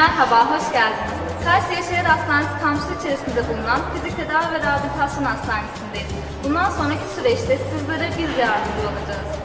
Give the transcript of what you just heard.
Merhaba, hoş geldiniz. Kayseri Şehir Hastanesi kampüsü içerisinde bulunan Fizik Tedavi ve Rehabilitasyon Hastanesi'ndeyiz. Bundan sonraki süreçte sizlere biz yardımcı olacağız.